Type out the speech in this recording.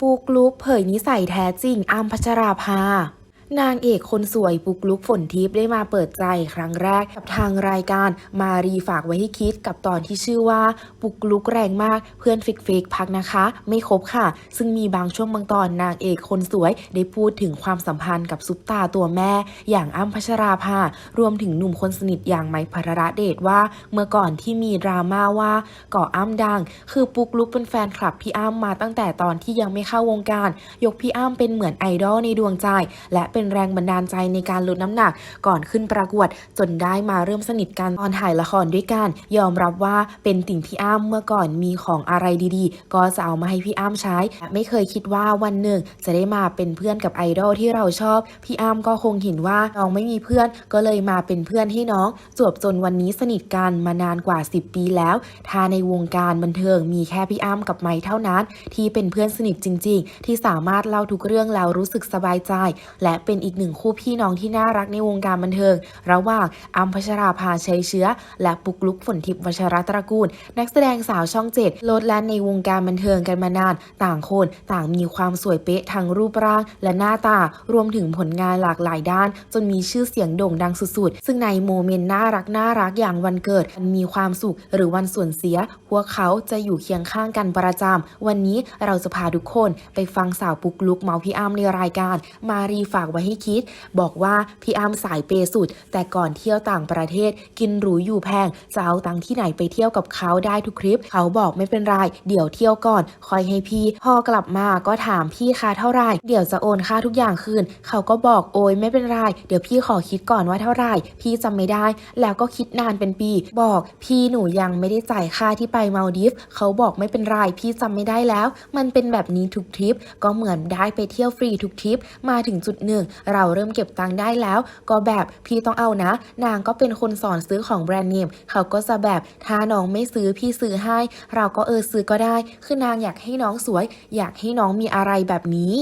ปูกลุกเผยนิสัยแท้จริงอ้ำพัชราภา นางเอกคนสวยปุกลุกฝนทิพย์ได้มาเปิดใจครั้งแรกกับทางรายการมารีฝากไว้ให้คิดกับตอนที่ชื่อว่าปุกลุกแรงมากเพื่อนฟิกฟิกพักนะคะ ไม่ครบค่ะ ซึ่งมีบางช่วงบางตอนนางเอกคนสวยได้พูดถึงความสัมพันธ์กับซุปตาตัวแม่ อย่างอ้ำพัชราภารวมถึงหนุ่มคนสนิทอย่างไมค์พรระเดชว่า เมื่อก่อนที่มีดราม่าว่าก่ออ้ำดัง คือปุกลุกเป็นแฟนคลับพี่อ้ำมาตั้งแต่ตอนที่ยังไม่เข้าวงการ ยกพี่อ้ำเป็นเหมือนไอดอลในดวงใจ และเป็น็นแรงบันดาลใจในการลดน้ำหนัก ก่อนขึ้นประกวดจนได้มาเริ่มสนิทกันตอนถ่ายละครด้วยกัน ยอมรับว่าเป็นติ่งพี่อ้ำเมื่อก่อนมีของอะไรดีๆ ก็จะเอามาให้พี่อ้ำใช้ ไม่เคยคิดว่าวันหนึ่งจะได้มาเป็นเพื่อนกับไอดอลที่เราชอบ พี่อ้ำก็คงเห็นว่าน้องไม่มีเพื่อน ก็เลยมาเป็นเพื่อนให้น้องจวบจนวันนี้สนิทกันมานานกว่า 10 ปีแล้ว ถ้าในวงการบันเทิงมีแค่พี่อ้ำกับไม้เท่านั้น ที่เป็นเพื่อนสนิทจริง ๆ ที่สามารถเล่าทุกเรื่องแล้วรู้สึกสบายใจ และเป็น็นอีกหนึ่งคู่พี่น้องที่น่ารักในวงการบันเทิง ระหว่างอัมพัชราภาชัยเชื้อ และปุกลุกฝนทิพย์วชรตระกูล นักแสดงสาวช่องเจ็ดโลดแล่นในวงการบันเทิงกันมานาน ต่างคนต่างมีความสวยเป๊ะทั้งรูปร่างและหน้าตารวมถึงผลงานหลากหลายด้าน จนมีชื่อเสียงโด่งดังสุดๆ ซึ่งในโมเมนต์น่ารักน่ารักอย่างวันเกิดมันมีความสุขหรือวันส่วนเสีย พวกเขาจะอยู่เคียงข้างกันประจำวันนี้เราจะพาทุกคนไปฟังสาวปุกลุกเมาพี่อ้ำในรายการ มารีฝากไว้ให้คิด บอกว่าพี่อ้ำสายเปย์สุด แต่ก่อนเที่ยวต่างประเทศ กินหรูอยู่แพงจะเอาตังค์ที่ไหนไปเที่ยวกับเขาได้ทุกคลิป เขาบอกไม่เป็นไรเดี๋ยวเที่ยวก่อนคอยให้พี่ พอกลับมาก็ถามพี่ค่าเท่าไหร่เดี๋ยวจะโอนค่าทุกอย่างคืน เขาก็บอกโอยไม่เป็นไรเดี๋ยวพี่ขอคิดก่อนว่าเท่าไหร่พี่จำไม่ได้ แล้วก็คิดนานเป็นปี บอกพี่หนูยังไม่ได้จ่ายค่าที่ไปมาดิฟเขาบอกไม่เป็นไรพี่จำไม่ได้แล้ว มันเป็นแบบนี้ทุกทริป ก็เหมือนได้ไปเที่ยวฟรีทุกทริป มาถึงจุดหนึ่งนึ่งเราเริ่มเก็บตังค์ได้แล้ว ก็แบบพี่ต้องเอานะ นางก็เป็นคนสอนซื้อของแบรนด์เนมเขาก็จะแบบถ้าน้องไม่ซื้อพี่ซื้อให้ เราก็เออซื้อก็ได้ คือนางอยากให้น้องสวย อยากให้น้องมีอะไรแบบนี้